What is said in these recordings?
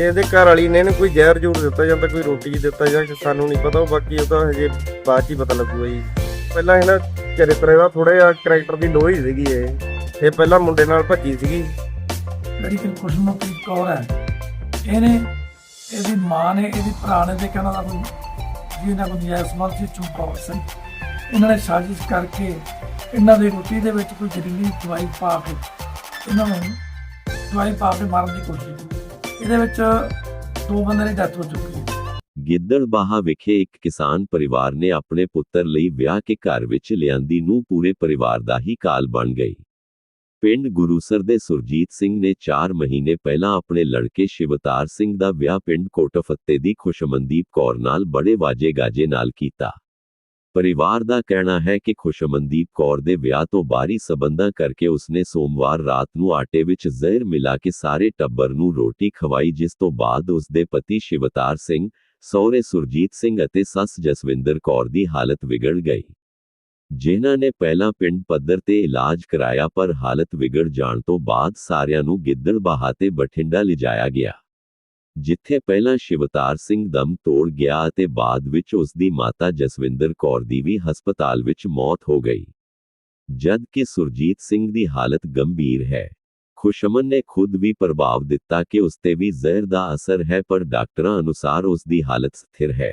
ਇਹਦੇ ਘਰ ਵਾਲੀ ਨੇ ਇਹਨੂੰ ਕੋਈ ਜ਼ਹਿਰ ਜੂਰ ਦਿੱਤਾ ਜਾਂ ਤਾਂ ਕੋਈ ਰੋਟੀ ਦਿੱਤਾ ਜਾਂ ਸਾਨੂੰ ਨਹੀਂ ਪਤਾ, ਉਹ ਬਾਕੀ ਉਹ ਤਾਂ ਹਜੇ ਬਾਅਦ 'ਚ ਹੀ ਪਤਾ ਲੱਗੂਗਾ ਜੀ। ਪਹਿਲਾਂ ਇਹਨਾਂ ਚਰਿੱਤਰ ਇਹਦਾ ਥੋੜਾ ਜਿਹਾ ਕੈਰੈਕਟਰ ਦੀ ਲੋਹੀ ਸੀਗੀ ਇਹ। ਇਹ ਪਹਿਲਾਂ ਮੁੰਡੇ ਨਾਲ ਭੱਜੀ ਸੀਗੀ। ਜਿਹੜੀ ਕਿ ਕੌਰ ਹੈ। ਇਹਨੇ, ਇਹਦੀ ਮਾਂ ਨੇ, ਇਹਦੀ ਭਰਾ ਨੇ ਤੇ ਕਹਿੰਦਾ ਦਾ ਕੋਈ ਜੀ ਨਾ ਕੋਈ ਜਾਇਜ਼ ਸਮਾਨ ਸੀ, ਚੁੱਪ ਸੀ। ਇਹਨਾਂ ਨੇ ਸਾਜ਼ਿਸ਼ ਕਰਕੇ ਇਹਨਾਂ ਦੀ ਰੋਟੀ ਦੇ ਵਿੱਚ ਕੋਈ ਜ਼ਹਿਰੀਲੀ ਦਵਾਈ ਪਾ ਕੇ, ਇਹਨਾਂ ਨੂੰ ਦਵਾਈ ਪਾ ਕੇ ਮਾਰਨ ਦੀ ਕੋਸ਼ਿਸ਼ ਕੀਤੀ। ਇਹਦੇ ਵਿੱਚ ਦੋ ਬੰਦੇ ਦੀ ਡੈਥ ਹੋ ਚੁੱਕੀ ਹੈ। ਗਿੱਦੜਬਾਹਾ ਵਿਖੇ ਇੱਕ ਕਿਸਾਨ ਪਰਿਵਾਰ ਨੇ ਆਪਣੇ ਪੁੱਤਰ ਲਈ ਵਿਆਹ ਕੇ ਘਰ ਵਿੱਚ ਲਿਆਂਦੀ ਨੂੰ ਪੂਰੇ ਪਰਿਵਾਰ ਦਾ ਹੀ ਕਾਲ ਬਣ ਗਈ। ਪਿੰਡ ਗੁਰੂਸਰ ਦੇ ਸੁਰਜੀਤ ਸਿੰਘ ਨੇ 4 ਮਹੀਨੇ ਪਹਿਲਾਂ ਆਪਣੇ ਲੜਕੇ ਸ਼ਿਵਤਾਰ ਸਿੰਘ ਦਾ ਵਿਆਹ ਪਿੰਡ ਕੋਟਫੱਤੇ ਦੀ ਖੁਸ਼ਮਨਦੀਪ ਕੌਰ ਨਾਲ ਬੜੇ ਵਾਜੇ ਗਾਜੇ ਨਾਲ ਕੀਤਾ। ਪਰਿਵਾਰ ਦਾ ਕਹਿਣਾ ਹੈ ਕਿ ਖੁਸ਼ਮਨਦੀਪ ਕੌਰ ਦੇ ਵਿਆਹ ਤੋਂ ਬਾਹਰੀ ਸਬੰਧਾਂ ਕਰਕੇ ਉਸਨੇ ਸੋਮਵਾਰ ਰਾਤ ਨੂੰ ਆਟੇ ਵਿੱਚ ਜ਼ਹਿਰ ਮਿਲਾ ਕੇ ਸਾਰੇ ਟੱਬਰ ਨੂੰ ਰੋਟੀ ਖਵਾਈ, ਜਿਸ ਤੋਂ ਬਾਅਦ ਉਸਦੇ ਪਤੀ ਸ਼ਿਵਤਾਰ ਸਿੰਘ, ਸਹੁਰੇ ਸੁਰਜੀਤ ਸਿੰਘ ਅਤੇ ਸੱਸ ਜਸਵਿੰਦਰ ਕੌਰ ਦੀ ਹਾਲਤ ਵਿਗੜ ਗਈ। ਜਿਨ੍ਹਾਂ ਨੇ ਪਹਿਲਾਂ ਪਿੰਡ ਪੱਧਰ ਤੇ ਇਲਾਜ ਕਰਾਇਆ, ਪਰ ਹਾਲਤ ਵਿਗੜ ਜਾਣ ਤੋਂ ਬਾਅਦ ਸਾਰਿਆਂ ਨੂੰ ਗਿੱਦੜਬਾਹਾ ਤੇ ਬਠਿੰਡਾ ਲਿਜਾਇਆ ਗਿਆ। ਜਿੱਥੇ ਪਹਿਲਾਂ ਸ਼ਿਵਤਾਰ ਸਿੰਘ ਦਮ ਤੋੜ ਗਿਆ ਅਤੇ ਬਾਅਦ ਵਿੱਚ ਉਸ ਦੀ ਮਾਤਾ ਜਸਵਿੰਦਰ ਕੌਰ ਦੀ ਵੀ ਹਸਪਤਾਲ ਵਿੱਚ ਮੌਤ ਹੋ ਗਈ। ਜਦ ਕਿ ਸੁਰਜੀਤ ਸਿੰਘ ਦੀ ਹਾਲਤ ਗੰਭੀਰ ਹੈ। ਖੁਸ਼ਮਨ ਨੇ ਖੁਦ ਵੀ ਪ੍ਰਭਾਵ ਦਿੱਤਾ ਕਿ ਉਸ ਤੇ ਵੀ ਜ਼ਹਿਰ ਦਾ ਅਸਰ ਹੈ, ਪਰ ਡਾਕਟਰਾਂ ਅਨੁਸਾਰ ਉਸ ਦੀ ਹਾਲਤ ਸਥਿਰ ਹੈ।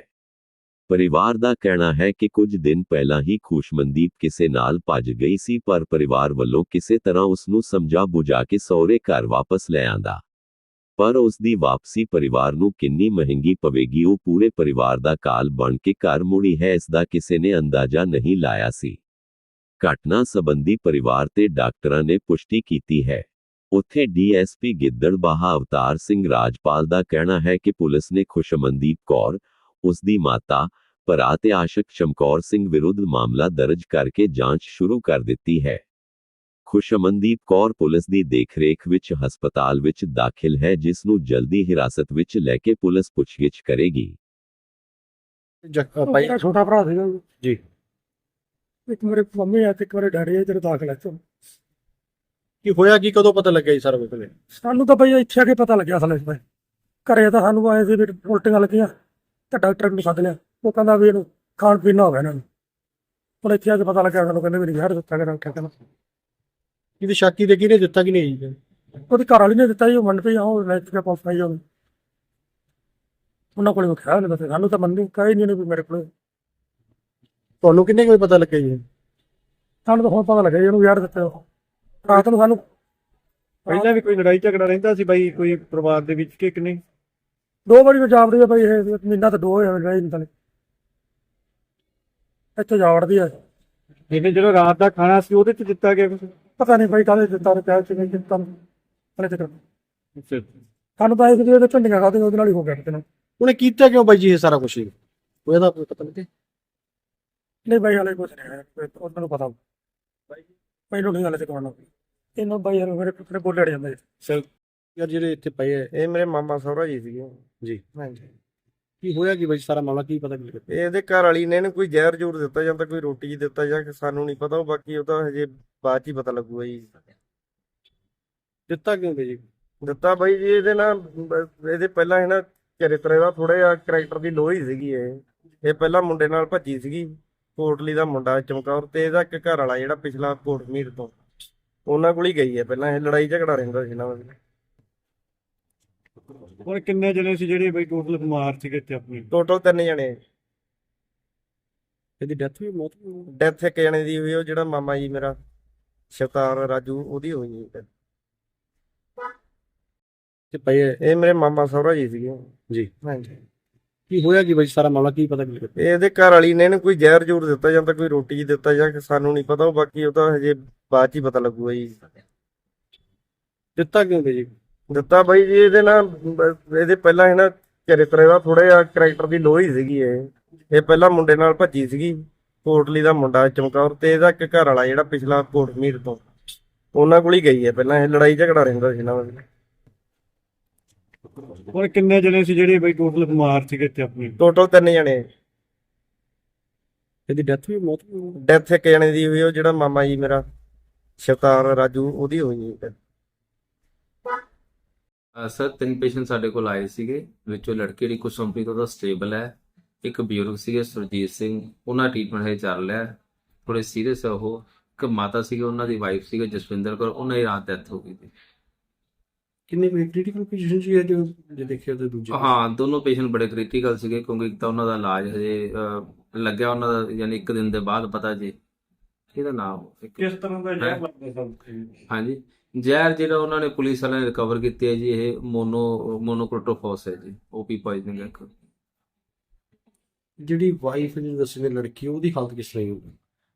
ਪਰਿਵਾਰ ਦਾ ਕਹਿਣਾ ਹੈ ਕਿ ਕੁਝ ਦਿਨ ਪਹਿਲਾਂ ਹੀ ਖੁਸ਼ਮਨਦੀਪ ਕਿਸੇ ਨਾਲ ਭੱਜ ਗਈ ਸੀ, ਪਰ ਪਰਿਵਾਰ ਵੱਲੋਂ ਕਿਸੇ ਤਰ੍ਹਾਂ ਉਸ ਨੂੰ ਸਮਝਾ ਬੁਝਾ ਕੇ ਸਹੁਰੇ ਘਰ ਵਾਪਸ ਲੈ ਆਂਦਾ। ਪਰ ਉਸ ਦੀ ਵਾਪਸੀ ਪਰਿਵਾਰ ਨੂੰ ਕਿੰਨੀ ਮਹਿੰਗੀ ਪਵੇਗੀ, ਉਹ ਪੂਰੇ ਪਰਿਵਾਰ ਦਾ ਕਾਲ ਬਣ ਕੇ ਘਰ ਮੁੜੀ ਹੈ, ਇਸ ਦਾ ਕਿਸੇ ਨੇ ਅੰਦਾਜ਼ਾ ਨਹੀਂ ਲਾਇਆ ਸੀ। ਘਟਨਾ ਸੰਬੰਧੀ ਪਰਿਵਾਰ ਤੇ ਡਾਕਟਰਾਂ ਨੇ ਪੁਸ਼ਟੀ ਕੀਤੀ ਹੈ। ਉੱਥੇ ਡੀਐਸਪੀ ਗਿੱਦੜਬਾਹਾ ਅਵਤਾਰ ਸਿੰਘ ਰਾਜਪਾਲ ਦਾ ਕਹਿਣਾ ਹੈ ਕਿ ਪੁਲਿਸ ਨੇ ਖੁਸ਼ਮਨਦੀਪ ਕੌਰ ਉਸ ਦੀ ਮਾਤਾ, ਭਰਾ ਤੇ ਆਸ਼ਕ ਚਮਕੌਰ ਸਿੰਘ ਵਿਰੁੱਧ ਮਾਮਲਾ ਦਰਜ ਕਰਕੇ ਜਾਂਚ ਸ਼ੁਰੂ ਕਰ ਦਿੱਤੀ ਹੈ। ਖੁਸ਼ਮਨਦੀਪ ਕੌਰ ਪੁਲਿਸ ਦੀ ਦੇਖਰੇਖ ਵਿੱਚ ਹਸਪਤਾਲ ਵਿੱਚ ਦਾਖਲ ਹੈ ਜਿਸ ਨੂੰ ਜਲਦੀ ਹਿਰਾਸਤ ਵਿੱਚ ਲੈ ਕੇ ਪੁਲਿਸ ਪੁੱਛਗਿੱਛ ਕਰੇਗੀ। ਜੱਕ- ਉਹ ਭਾਈ ਮੇਰਾ ਛੋਟਾ ਭਰਾ ਸੀਗਾ ਜੀ। ਇੱਕ ਮੇਰੇ ਮੰਮੀ ਆ ਤੇ ਇੱਕ ਮੇਰੇ ਡੈਡੀ ਆ ਜਿਹੜੇ ਦਾਖਲ ਹੈ ਤੋਂ ਕੀ ਹੋਇਆ ਕੀ ਕਦੋਂ ਪਤਾ ਲੱਗਿਆ ਜੀ ਸਾਰਾ ਕੁਝ ਸਾਨੂੰ ਤਾਂ ਬਈ ਇੱਥੇ ਆ ਕੇ ਪਤਾ ਲੱਗਿਆ ਅਸਲ ਵਿੱਚ ਘਰੇ ਤਾਂ ਸਾਨੂੰ ਆਏ ਸੀ ਵੀ ਉਲਟੀਆਂ ਲੱਗੀਆਂ ਤੇ ਡਾਕਟਰ ਨੂੰ ਸੱਦ ਲਿਆ। ਉਹ ਕਹਿੰਦਾ ਵੀ ਇਹਨੂੰ ਖਾਣ ਪੀਣ ਨਾ ਹੋ ਗਿਆ ਇਹਨਾਂ ਨੂੰ। ਹੁਣ ਇੱਥੇ ਆ ਕੇ ਪਤਾ ਲੱਗਿਆ ਸਾਨੂੰ ਕਹਿੰਦੇ ਵੀ ਜ਼ਹਿਰ ਦਿੱਤਾ ਗਿਆ ਡਾਕਟਰ ਕਹਿੰਦਾ ਇਹਦੀ ਸ਼ੱਕੀ ਤੇ ਕਿਹਨੇ ਦਿੱਤਾ ਕਿ ਨਹੀਂ ਜੀ? ਉਹਦੀ ਘਰ ਵਾਲੀ ਨੇ ਦਿੱਤਾ ਜੀ ਉਹ ਮੰਨ ਪਈ ਆਹ ਲੈ ਕੇ ਪਾਸ ਪਾਈ ਉਹ ਉਹਨਾਂ ਕੋਲੇ ਖਿਆ ਨਹੀਂ ਦੱਸਿਆ ਸਾਨੂੰ ਤਾਂ ਮੰਨੀ ਕਹੀ ਨਹੀਂ ਵੀ ਮੇਰੇ ਕੋਲੇ। ਤੁਹਾਨੂੰ ਕਿੰਨੇ ਕੋਈ ਪਤਾ ਲੱਗਿਆ ਜੀ? ਸਾਨੂੰ ਤਾਂ ਹੁਣ ਪਤਾ ਲੱਗਿਆ ਜੀ ਇਹਨੂੰ ਜ਼ਹਿਰ ਦਿੱਤਾ ਉਹ। ਰਾਤ ਨੂੰ ਸਾਨੂੰ ਪਹਿਲਾਂ ਵੀ ਕੋਈ ਲੜਾਈ ਝਗੜਾ ਰਹਿੰਦਾ ਸੀ ਬਾਈ ਕੋਈ ਪਰਿਵਾਰ ਦੇ ਵਿੱਚ ਕਿ ਨਹੀਂ? ਦੋ ਵਾਰੀ ਮੈਂ ਜਾਵੜੀ ਆ ਭਾਈ ਇਹ ਮਹੀਨਾ ਤਾਂ ਦੋ ਹੋਇਆ ਰਹੀ ਨਹੀਂ ਤਲੇ ਇੱਥੇ ਜਾਵੜਦੀ ਆ। ਇਹਨੇ ਜਿਹੜਾ ਰਾਤ ਦਾ ਖਾਣਾ ਸੀ ਉਹਦੇ ਚ ਦਿੱਤਾ ਗਿਆ ਕੁਝ ਪਤਾ ਨਹੀਂ ਭਾਈ ਕਾਹਦੇ ਦਿੱਤਾ ਤੇ ਪਿਆਰ ਚ ਨਹੀਂ ਦਿੱਤਾ ਹਲੇ ਤੱਕ ਸਾਨੂੰ ਤਾਂ ਇਹ ਕਿ ਇਹਦੇ ਝੰਡੀਆਂ ਖਾਦੇ ਉਹਦੇ ਨਾਲ ਹੀ ਹੋ ਗਿਆ ਕਿਤੇ ਨਾ। ਉਹਨੇ ਕੀਤਾ ਕਿਉਂ ਬਾਈ ਜੀ ਇਹ ਸਾਰਾ ਕੁਝ ਉਹਦਾ ਕੋਈ ਪਤਾ ਨਹੀਂ ਨਹੀਂ ਭਾਈ ਹਲੇ ਕੁਝ ਨਹੀਂ ਉਹਨਾਂ ਨੂੰ ਪਤਾ ਮੈਨੂੰ ਨਹੀਂ ਹਲੇ ਤੱਕ ਆਉਣਾ ਇਹਨਾਂ ਭਾਈ ਯਾਰ ਮੇਰੇ ਪੁੱਤਰੇ ਬੋਲੇ ਅੜ ਜਾਂਦੇ। ਸਰ ਯਾਰ ਜਿਹੜੇ ਇੱਥੇ ਪਏ ਆ ਇਹ ਮੇਰੇ ਮਾਮਾ ਸਹੁਰਾ ਜੀ ਸੀਗੇ। ਜੀ। ਹਾਂਜੀ। ਕੀ ਹੋਇਆ ਕੀ ਬਾਈ ਸਾਰਾ ਮਾਮਲਾ ਕੀ ਪਤਾ ਲੱਗਿਆ? ਇਹਦੇ ਘਰ ਵਾਲੀ ਨੇ ਇਹਨੂੰ ਕੋਈ ਜ਼ਹਿਰ ਜੂਰ ਦਿੱਤਾ ਜਾਂ ਤਾਂ ਕੋਈ ਰੋਟੀ ਦਿੱਤਾ ਜਾਂ ਸਾਨੂੰ ਨਹੀਂ ਪਤਾ ਉਹ ਬਾਕੀ ਉਹ ਤਾਂ ਹਜੇ ਬਾਅਦ 'ਚ ਹੀ ਪਤਾ ਲੱਗੂਗਾ ਜੀ। ਦਿੱਤਾ ਕਿਉਂ ਜੀ? ਦਿੱਤਾ ਬਾਈ ਜੀ ਇਹਦੇ ਨਾਲ ਬ- ਇਹਦੇ ਪਹਿਲਾਂ ਇਹਨਾਂ ਚਰਿੱਤਰ ਇਹਦਾ ਥੋੜਾ ਜਿਹਾ ਕੈਰੈਕਟਰ ਦੀ ਲੋਹ ਹੀ ਸੀਗੀ ਇਹ। ਇਹ ਪਹਿਲਾਂ ਮੁੰਡੇ ਨਾਲ ਭੱਜੀ ਸੀਗੀ ਕੋਟਲੀ ਦਾ ਮੁੰਡਾ ਚਮਕੌਰ ਤੇ ਇਹਦਾ ਇੱਕ ਘਰ ਵਾਲਾ ਜਿਹੜਾ ਪਿਛਲਾ ਕੋਟਮੀਰ ਤੋਂ। ਉਹਨਾਂ ਕੋਲ ਹੀ ਗਈ ਹੈ ਪਹਿਲਾਂ ਇਹ ਲੜਾਈ ਝਗੜਾ ਰਹਿੰਦਾ ਸੀ ਇਹਨਾਂ ਦਾ ਹੁਣ ਕਿੰਨੇ ਜਣੇ ਸੀ ਜਿਹੜੇ ਬਈ ਟੋਟਲ ਬਿਮਾਰ ਸੀਗੇ ਇੱਥੇ ਆਪਣੇ? ਟੋਟਲ ਤਿੰਨ ਜਣੇ ਇਹਦੀ ਡੈਥ ਵੀ ਮੌਤ ਡੈਥ ਇੱਕ ਜਣੇ ਦੀ ਹੋਈ ਉਹ ਜਿਹੜਾ ਮਾਮਾ ਜੀ ਮੇਰਾ ਸ਼ਤਾਰ ਰਾਜੂ ਉਹਦੀ ਹੋਈ ਜੀ death। ਤੇ ਪਏ ਇਹ ਮੇਰੇ ਮਾਮਾ ਸਹੁਰਾ ਜੀ ਸੀਗੇ। ਜੀ। ਹਾਂਜੀ। ਕੀ ਹੋਇਆ ਕੀ ਬਈ? ਸਾਰਾ ਮਾਮਲਾ ਕੀ ਪਤਾ ਲੱਗਿਆ ਇਹਦੇ ਘਰ ਵਾਲੀ ਨੇ ਇਹਨੂੰ ਕੋਈ ਜ਼ਹਿਰ ਜੂਰ ਦਿੱਤਾ ਜਾਂ ਤਾਂ ਕੋਈ ਰੋਟੀ ਦਿੱਤਾ ਜਾਂ ਸਾਨੂੰ ਨਹੀਂ ਪਤਾ ਉਹ ਬਾਕੀ ਉਹ ਤਾਂ ਹਜੇ ਬਾਅਦ 'ਚ ਹੀ ਪਤਾ ਲੱਗੂਗਾ ਜੀ। ਦਿੱਤਾ ਕਿਉਂ ਜੀ? ਦਿੱਤਾ ਬਾਈ ਜੀ ਇਹਦੇ ਨਾਲ ਇਹਦੇ ਪਹਿਲਾਂ ਇਹਨਾਂ ਚਰਿੱਤਰ ਇਹਦਾ ਥੋੜਾ ਜਿਹਾ ਕੈਰੈਕਟਰ ਦੀ ਲੋਹ ਹੀ ਸੀਗੀ ਇਹ। ਇਹ ਪਹਿਲਾਂ ਮੁੰਡੇ ਨਾਲ ਭੱਜੀ ਸੀਗੀ ਕੋਟਲੀ ਦਾ ਮੁੰਡਾ ਚਮਕੌਰ ਤੇ ਇਹਦਾ ਇੱਕ ਘਰ ਵਾਲਾ ਜਿਹੜਾ ਪਿਛਲਾ ਕੋਟਮੀਰ ਤੋਂ। ਉਹਨਾਂ ਕੋਲ ਹੀ ਗਈ ਹੈ ਪਹਿਲਾਂ ਇਹ ਲੜਾਈ ਝਗੜਾ ਰਹਿੰਦਾ ਸੀ ਇਹਨਾਂ ਦਾ ਕਿੰਨੇ ਜਣੇ ਸੀ ਜਿਹੜੇ ਬਈ ਟੋਟਲ ਬਿਮਾਰ ਸੀਗੇ ਇੱਥੇ ਆਪਣੇ? ਟੋਟਲ ਤਿੰਨ ਜਣੇ। ਇਹਦੀ ਡੈਥ ਵੀ ਮੌਤ ਡੈਥ ਇੱਕ ਜਣੇ ਦੀ ਹੋਈ ਉਹ ਜਿਹੜਾ ਮਾਮਾ ਜੀ ਮੇਰਾ ਸ਼ਤਾਰ ਰਾਜੂ ਉਹਦੀ ਹੋਈ। ਅ, ਸਰ ਤਿੰਨ ਪੇਸ਼ੈਂਟ ਸਾਡੇ ਕੋਲ ਆਏ ਸੀਗੇ ਵਿੱਚੋਂ ਲੜਕੀ ਦੀ ਕੁਸ਼ਮਪ੍ਰੀਤ ਉਹਦਾ ਸਟੇਬਲ ਹੈ। ਇੱਕ ਬਜ਼ੁਰਗ ਸੀਗੇ ਸੁਰਜੀਤ ਸਿੰਘ। ਉਹਨਾਂ ਟ੍ਰੀਟਮੈਂਟ ਹੈ ਚੱਲ ਰਿਹਾ ਥੋੜੇ ਸੀਰੀਅਸ ਹੈ ਉਹ। ਇੱਕ ਮਾਤਾ ਸੀਗੇ ਉਹਨਾਂ ਦੀ ਵਾਈਫ ਸੀਗੇ ਜਸਵਿੰਦਰ ਕੌਰ। ਉਹਨਾਂ ਦੀ ਰਾਤ ਡੈਥ ਹੋ ਗਈ ਸੀ। ਕਿੰਨੇ ਕੋਈ ਕ੍ਰਿਟੀਕਲ ਪੋਜੀਸ਼ਨ ਸੀ ਜੋ ਜੇ ਦੇਖਿਆ ਤੇ ਦੂਜੇ ਹਾਂ ਦੋਨੋਂ ਪੇਸ਼ੈਂਟ ਬੜੇ ਕ੍ਰਿਟੀਕਲ ਸੀਗੇ ਕਿਉਂਕਿ ਇੱਕ ਤਾਂ ਉਹਨਾਂ ਦਾ ਇਲਾਜ ਹਜੇ ਲੱਗਿਆ ਉਹਨਾਂ ਦਾ ਯਾਨੀ ਇੱਕ ਦਿਨ ਦੇ ਬਾਅਦ ਪਤਾ ਜੀ। ਇਹਦਾ ਨਾਮ ਕਿਸ ਤਰ੍ਹਾਂ ਦਾ ਜ਼ਹਿਰ ਲੱਗਦਾ ਸਭ ਹਾਂਜੀ। ਜ਼ਹਿਰ ਜਿਹੜਾ ਉਹਨਾਂ ਨੇ ਪੁਲਿਸ ਵਾਲਿਆਂ ਨੇ ਰਿਕਵਰ ਕੀਤੀ ਹੈ ਜੀ ਇਹ ਮੋਨੋ ਮੋਨੋਕ੍ਰੋਟੋਫੋਸ ਹੈ ਜੀ ਓਪੀ ਪੋਇਜ਼ਨਿੰਗ ਹੈ। ਇੱਕ। ਜਿਹੜੀ ਵਾਈਫ ਜਿਹੜੀ ਦੱਸੀ ਨੇ ਲੜਕੀ ਉਹਦੀ ਹਾਲਤ ਕਿਸ ਤਰ੍ਹਾਂ ਹੋਊਗੀ?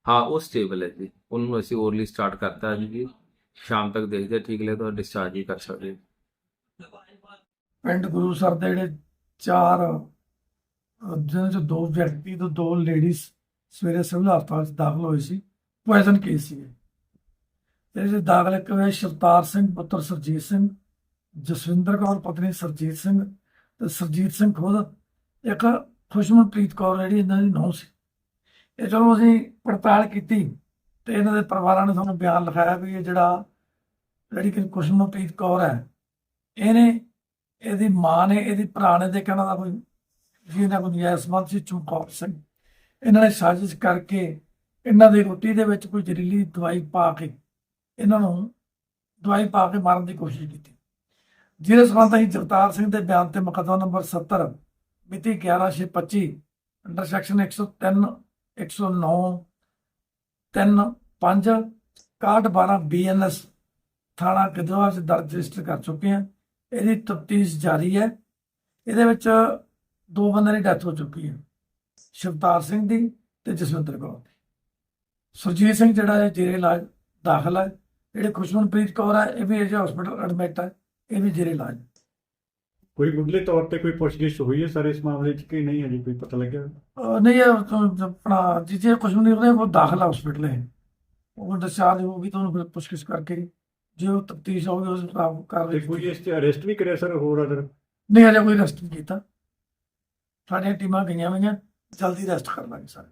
ਹਾਂ ਉਹ ਸਟੇਬਲ ਹੈ ਜੀ। ਉਹਨੂੰ ਅਸੀਂ ਓਰਲੀ ਸਟਾਰਟ ਕਰਤਾ ਜੀ। ਸ਼ਾਮ ਤੱਕ ਦੇਖਦੇ ਹਾਂ, ਠੀਕ ਲੱਗੇ ਤਾਂ ਡਿਸਚਾਰਜ ਵੀ ਕਰ ਸਕਦੇ ਹਾਂ। ਪਿੰਡ ਗੁਰੂਸਰ ਦੇ ਜਿਹੜੇ ਚਾਰ ਜਿਹਨਾਂ ਚੋਂ ਦੋ ਵਿਅਕਤੀ ਤੇ ਦੋ ਲੇਡੀਜ਼ ਸਵੇਰੇ ਸਿਵਲ ਹਸਪਤਾਲ 'ਚ ਦਾਖਲ ਹੋਏ ਸੀ। ਪੋਇਜ਼ਨ ਕੇਸ ਸੀ ਇਹਦੇ 'ਚ ਦਾਖਲ ਇੱਕ ਹੋਏ ਸ਼ਿਵਤਾਰ ਸਿੰਘ, ਪੁੱਤਰ ਸਰਜੀਤ ਸਿੰਘ, ਜਸਵਿੰਦਰ ਕੌਰ, ਪਤਨੀ ਸਰਜੀਤ ਸਿੰਘ ਤੇ ਸਰਜੀਤ ਸਿੰਘ ਖੁਦ ਇੱਕ ਖੁਸ਼ਮਨਪ੍ਰੀਤ ਕੌਰ ਜਿਹੜੀ ਇਹਨਾਂ ਦੀ ਨੌਂ ਸੀ। ਇਹ ਚਲੋ ਅਸੀਂ ਪੜਤਾਲ ਕੀਤੀ ਤੇ ਇਹਨਾਂ ਦੇ ਪਰਿਵਾਰਾਂ ਨੇ ਸਾਨੂੰ ਬਿਆਨ ਲਿਖਾਇਆ ਵੀ ਇਹ ਜਿਹੜਾ ਜਿਹੜੀ ਕਿ ਖੁਸ਼ਮਨਪ੍ਰੀਤ ਕੌਰ ਹੈ, ਇਹਨੇ ਇਹਦੀ ਮਾਂ ਨੇ, ਇਹਦੀ ਭਰਾ ਨੇ ਤੇ ਕਹਿਣਾ ਦਾ ਕੋਈ ਜੀ ਇਹਨਾਂ ਕੋਈ ਨਜਾਇਜ਼ ਸੀ, ਚਮਕੌਰ ਸਿੰਘ। ਇਹਨਾਂ ਨੇ ਸਾਜ਼ਿਸ਼ ਕਰਕੇ ਇਹਨਾਂ ਦੀ ਰੋਟੀ ਦੇ ਵਿੱਚ ਕੋਈ ਜ਼ਹਿਰੀਲੀ ਦਵਾਈ ਪਾ ਕੇ ਇਹਨਾਂ ਨੂੰ ਦਵਾਈ ਪਾ ਕੇ ਮਾਰਨ ਦੀ ਕੋਸ਼ਿਸ਼ ਕੀਤੀ। ਜਿਹਦੇ ਸੰਬੰਧ ਅਸੀਂ ਜਗਤਾਰ ਸਿੰਘ ਦੇ ਬਿਆਨ ਤੇ ਮੁਕੱਦਮਾ ਨੰਬਰ 70 ਮਿਤੀ 11625 ਅੰਡਰ ਸੈਕਸ਼ਨ 103 109 3 5 6112 ਬੀਐਨਐਸ ਥਾਣਾ ਗਿੱਦੜਬਾਹਾ 'ਚ ਦਰਜ ਰਜਿਸਟਰ ਕਰ ਚੁੱਕੇ ਹਾਂ। ਇਹਦੀ ਤਫਤੀਸ਼ ਜਾਰੀ ਹੈ। ਇਹਦੇ ਵਿੱਚ ਦੋ ਬੰਦਿਆਂ ਦੀ ਡੈਥ ਹੋ ਚੁੱਕੀ ਹੈ, ਸ਼ਿਵਤਾਰ ਸਿੰਘ ਦੀ ਤੇ ਜਸਵਿੰਦਰ ਕੌਰ ਦੀ। ਸੁਰਜੀਤ ਸਿੰਘ ਜਿਹੜਾ ਹੈ ਜੇਰੇ ਇਲਾਜ ਦਾਖਲ ਹੈ। ਜਿਹੜੇ ਖੁਸ਼ਮਨਪ੍ਰੀਤ ਕੌਰ ਹੈ ਇਹ ਵੀ ਅਜੇ ਹਸਪੀਟਲ ਐਡਮਿਟ ਹੈ ਇਹ ਵੀ ਜੇਰੇ ਇਲਾਜ ਹੈ। ਕੋਈ ਮੁੱਢਲੇ ਤੌਰ ਤੇ ਕੋਈ ਪੁੱਛਗਿੱਛ ਹੋਈ ਹੈ ਸਰ ਇਸ ਮਾਮਲੇ 'ਚ ਕਿ ਨਹੀਂ ਅਜੇ ਕੋਈ ਪਤਾ ਲੱਗਿਆ? ਅਹ ਨਹੀਂ ਇਹ ਤਾਂ ਆਪਣਾ ਜਿਹਦੇ ਖੁਸ਼ਮਨਪ੍ਰੀਤ ਉਹਦੇ ਉਹ ਦਾਖਲ ਹੈ ਹਸਪੀਟਲ ਹੈ ਉਹ ਡਿਸਚਾਰਜ ਹੋਊਗੀ ਤਾਂ ਉਹਨੂੰ ਫਿਰ ਪੁੱਛਗਿੱਛ ਕਰਕੇ। ਜੇ ਉਹ ਤਫਤੀਸ਼ ਹੋਊਗੀ ਉਸ ਮੁਤਾਬਕ ਤੇ ਕਾਰਵਾਈ ਕੋਈ ਇਸ ਤੇ ਅਰੈਸਟ ਵੀ ਕਰਿਆ ਸਰ ਹੋਰ ਅਦਰ ਨਹੀਂ ਹਜੇ ਕੋਈ ਅਰੈਸਟ ਨਹੀਂ ਕੀਤਾ। ਸਾਡੀਆਂ ਟੀਮਾਂ ਗਈਆਂ ਹੋਈਆਂ ਜਲਦੀ ਅਰੈਸਟ ਕਰ ਲਾਂਗੇ ਸਾਰੇ।